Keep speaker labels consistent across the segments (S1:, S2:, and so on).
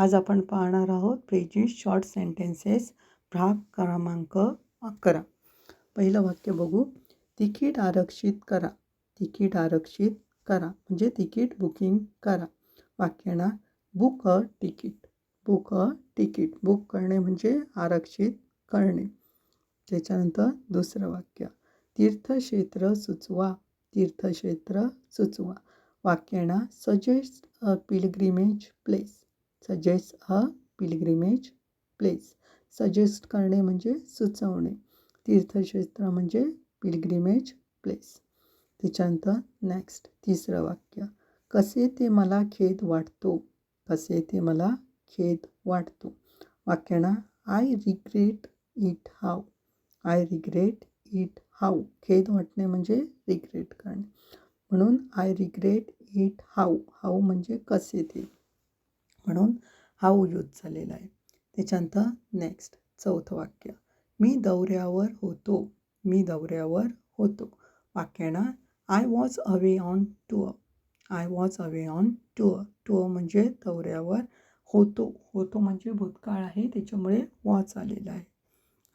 S1: आज आपण पाहणार आहोत प्रेजिस शॉर्ट सेंटेन्सेस भाग क्रमांक अकरा. पहिलं वाक्य बघू. तिकीट आरक्षित करा. तिकीट आरक्षित करा. म्हणजे तिकीट बुकिंग करा. वाक्याना book a ticket. Book a ticket. Book करणे म्हणजे आरक्षित करणे. त्याच्यानंतर दुसरं वाक्य. तीर्थक्षेत्र सुचवा. तीर्थक्षेत्र सुचवा. वाक्याना suggest a pilgrimage place. Suggest a pilgrimage place. Suggest करणे म्हणजे सुचवणे. तीर्थक्षेत्र म्हणजे पिलग्रिमेज प्लेस. त्याच्यानंतर नेक्स्ट तिसरं वाक्य. कसे ते मला खेद वाटतो? कसे ते मला खेद वाटतो? वाक्यांना I regret it how I regret it how खेद वाटणे म्हणजे रिग्रेट करणे. म्हणून I regret it how how म्हणजे कसे ते? म्हणून हा यूज झालेला आहे. त्याच्यानंतर नेक्स्ट चौथं वाक्य. मी दौऱ्यावर होतो. मी दौऱ्यावर होतो. वाक्याना I was away on tour I was away on tour tour म्हणजे दौऱ्यावर होतो. होतो म्हणजे भूतकाळ आहे त्याच्यामुळे वॉच आलेला आहे.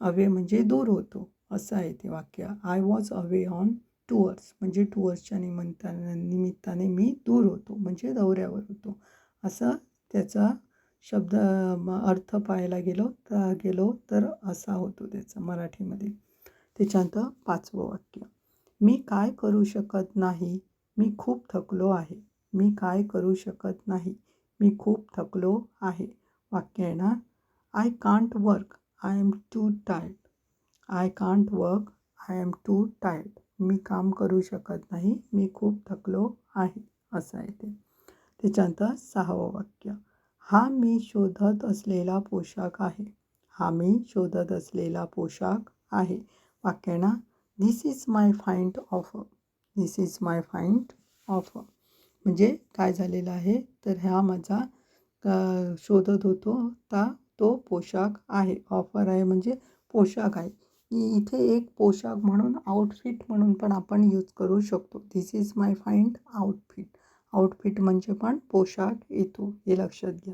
S1: अवे म्हणजे दूर होतो. असं आहे ते वाक्य. I was away on tours म्हणजे टूअर्सच्या निमित्ताने निमित्ताने मी दूर होतो. म्हणजे दौऱ्यावर होतो. असं त्याचा शब्द अर्थ पाहायला गेलो तर गेलो तर असा होतो त्याचा मराठीमध्ये. त्याच्यानंतर पाचवं वाक्य. मी काय करू शकत नाही? मी खूप थकलो आहे. मी काय करू शकत नाही? मी खूप थकलो आहे. वाक्य आहे ना? I can't work I am too tired I can't work I am too tired मी काम करू शकत नाही. मी खूप थकलो आहे. असं आहे ते. त्याच्यानंतर सहावं वाक्य. हा मी शोधत असलेला पोशाख आहे. हा मी शोधत असलेला पोशाख आहे. वाक्यांना this is my find offer this is my find offer म्हणजे काय झालेलं आहे? तर ह्या माझा शोधत होतो ता तो पोशाख आहे. ऑफर आहे म्हणजे पोशाख आहे. इथे एक पोशाख म्हणून आउटफिट म्हणून पण आपण यूज करू शकतो. This is my find outfit outfit म्हणजे पण पोशाख येतो हे लक्षात घ्या.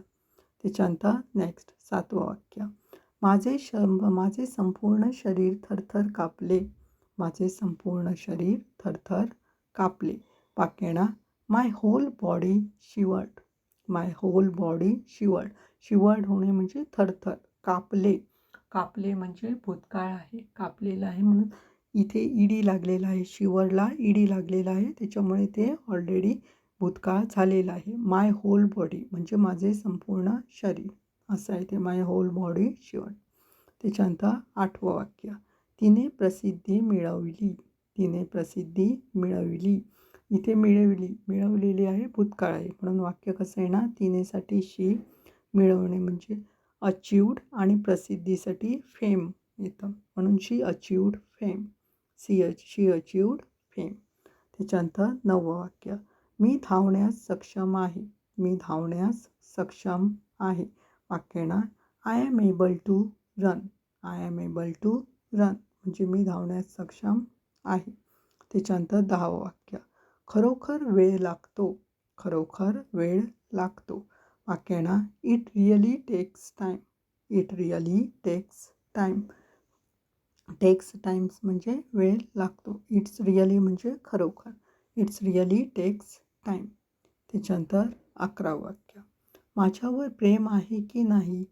S1: त्याच्यानंतर नेक्स्ट सातवं वाक्य. माझे श माझे संपूर्ण शरीर थरथर कापले. माझे संपूर्ण शरीर थरथर कापले. वाक्यणा my whole body shivered my whole body shivered shiver होणे म्हणजे थरथर कापले. कापले म्हणजे भूतकाळ आहे कापलेलं आहे म्हणून इथे ईडी लागलेला आहे शिवरला ईडी लागलेला आहे. त्याच्यामुळे ते ऑलरेडी भूतकाळ झालेला आहे. माय होल बॉडी म्हणजे माझे संपूर्ण शरीर. असं आहे ते. माय होल बॉडी शिवण त्याच्यानंतर आठवं वाक्य. तिने प्रसिद्धी मिळवली. तिने प्रसिद्धी मिळवली. इथे मिळवली. मिळवलेली आहे भूतकाळ आहे. म्हणून वाक्य कसं आहे ना? तिनेसाठी शी मिळवणे म्हणजे अचिवड आणि प्रसिद्धीसाठी फेम येतं. म्हणून शी अचिवड फेम सी अच शी अचिवड फेम त्याच्यानंतर नववं वाक्य. मी धावण्यास सक्षम आहे. मी धावण्यास सक्षम आहे. वाक्यना I am able to run I am able to run म्हणजे मी धावण्यास सक्षम आहे. त्याच्यानंतर दहावं वाक्य. खरोखर वेळ लागतो. खरोखर वेळ लागतो. वाक्यना it really takes time it really takes time takes times म्हणजे वेळ लागतो. इट्स रिअली म्हणजे खरोखर. इट्स रिअली टेक्स टाईम त्याच्यानंतर अकरा वाक्य. माझ्यावर प्रेम आहे की नाही?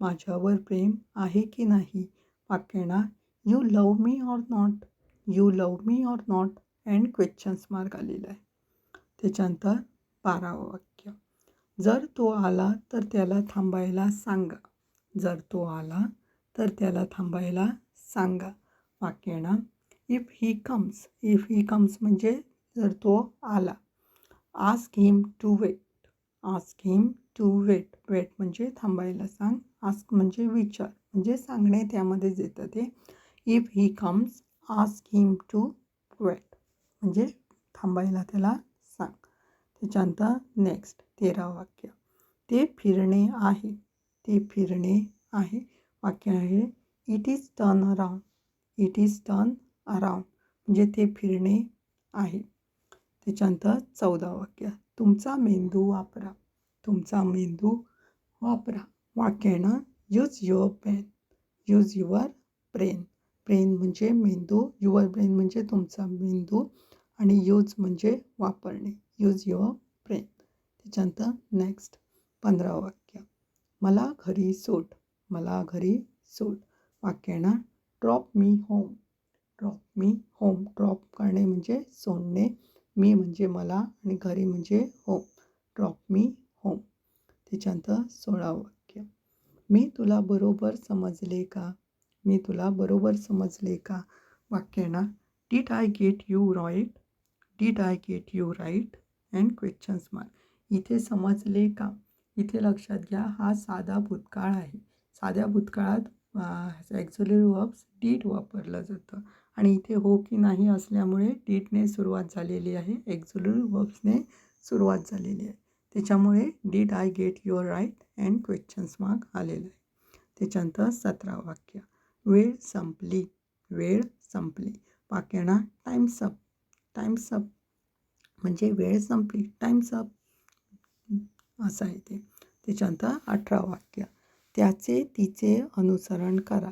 S1: माझ्यावर प्रेम आहे की नाही? वाक्यणा you love me or not you love me or not and questions mark आलेला आहे. त्याच्यानंतर बारावं वाक्य. जर तो आला तर त्याला थांबायला सांगा. जर तो आला तर त्याला थांबायला सांगा. वाक्यणा if he comes if he comes म्हणजे जर तो आला. Ask him to wait ask him to wait wait म्हणजे थांबायला सांग. आस्क म्हणजे विचार. म्हणजे सांगणे त्यामध्येच येतं ते. If he comes ask him to wait म्हणजे थांबायला त्याला सांग. त्याच्यानंतर नेक्स्ट तेरा वाक्य. ते फिरणे आहे. ते फिरणे आहे. वाक्य आहे it is turn around it is turn around म्हणजे ते फिरणे आहे. त्याच्यानंतर चौदा वाक्य. तुमचा मेंदू वापरा. तुमचा मेंदू वापरा. वाक्यानं use your brain. Use your brain. Brain म्हणजे मेंदू युअर ब्रेन म्हणजे तुमचा मेंदू आणि यूज म्हणजे वापरणे. Use your brain. त्याच्यानंतर नेक्स्ट पंधरा वाक्य. मला घरी सोड. मला घरी सोड. वाक्यानं drop me home drop me home drop करणे म्हणजे सोडणे. मी म्हणजे मला आणि घरी म्हणजे होम ड्रॉप मी होम त्याच्यानंतर सोळावं वाक्य. मी तुला बरोबर समजले का? मी तुला बरोबर समजले का? वाक्य ना did I get you right did I get you right and questions mark इथे समजले का? इथे लक्षात घ्या हा साधा भूतकाळ आहे. साध्या भूतकाळात ॲक्झुलरी वर्ब्स डीड वापरलं जातं. आणि इथे हो की नाही असल्यामुळे डीडने सुरुवात झालेली आहे. ॲक्झुलरी वर्ब्सने सुरुवात झालेली आहे. त्याच्यामुळे did I get your right and questions mark आलेलं आहे. त्याच्यानंतर सतरा वाक्य. वेळ संपली. वेळ संपली. वाक्याना टाईम्स अप टाईम्स अप म्हणजे वेळ संपली. टाईम्स अप असं आहे ते. त्याच्यानंतर अठरा वाक्य. त्याचे तिचे अनुसरण करा.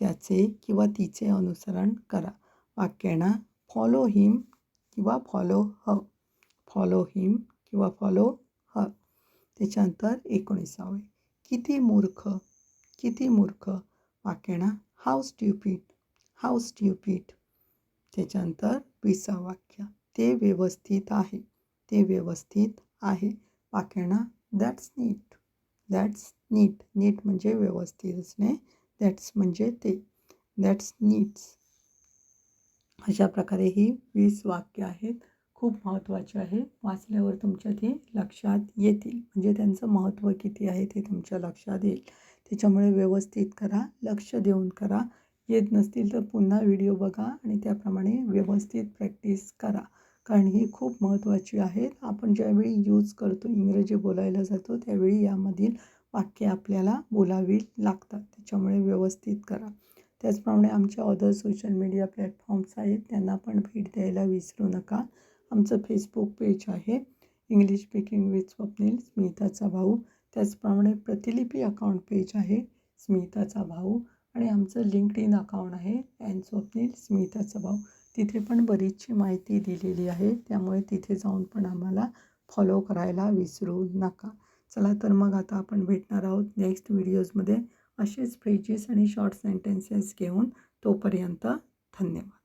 S1: त्याचे किंवा तिचे अनुसरण करा. वाक्याना फॉलो हिम किंवा फॉलो ह फॉलो हिम किंवा फॉलो ह त्याच्यानंतर एकोणीसावे. किती मूर्ख किती मूर्ख. वाक्याना हाऊ स्ट्युपीट हाऊ स्ट्युपीट त्याच्यानंतर विसा वाक्य. ते व्यवस्थित आहे. ते व्यवस्थित आहे. वाक्याना दॅट्स नीट दॅट्स नीट नीट म्हणजे व्यवस्थित असणे. दॅट्स म्हणजे ते. दॅट्स नीट्स अशा प्रकारे ही वीस वाक्य आहेत. खूप महत्त्वाचे आहेत वाचल्यावर तुमच्या ते लक्षात येतील. म्हणजे त्यांचं महत्त्व किती आहे ते तुमच्या लक्षात येईल. त्याच्यामुळे व्यवस्थित करा. लक्ष देऊन करा. येत नसतील तर पुन्हा व्हिडिओ बघा आणि त्याप्रमाणे व्यवस्थित प्रॅक्टिस करा. कारण ही खूप महत्त्वाची आहेत. आपण ज्यावेळी यूज करतो इंग्रजी बोलायला जातो त्यावेळी यामधील वाक्य आपल्याला बोलावी लागतात. त्याच्यामुळे व्यवस्थित करा. त्याचप्रमाणे आमच्या अदर सोशल मीडिया प्लॅटफॉर्म्स आहेत त्यांना पण भेट द्यायला विसरू नका. आमचं फेसबुक पेज आहे इंग्लिश स्पीकिंग विथ स्वप्नील स्मिताचा भाऊ. त्याचप्रमाणे प्रतिलिपी अकाउंट पेज आहे स्मिताचा भाऊ. आणि आमचं लिंक्ड इन अकाउंट आहे अँड स्वप्नील स्मिताचा भाऊ. तिथे पण बरीचशी माहिती दिलेली आहे. त्यामुळे तिथे जाऊन पण आम्हाला फॉलो करायला विसरू नका. चला तर मग आता आपण भेटणार आहोत नेक्स्ट व्हिडिओजमध्ये असेच फ्रेजेस आणि शॉर्ट सेंटेन्सेस घेऊन तोपर्यंत धन्यवाद.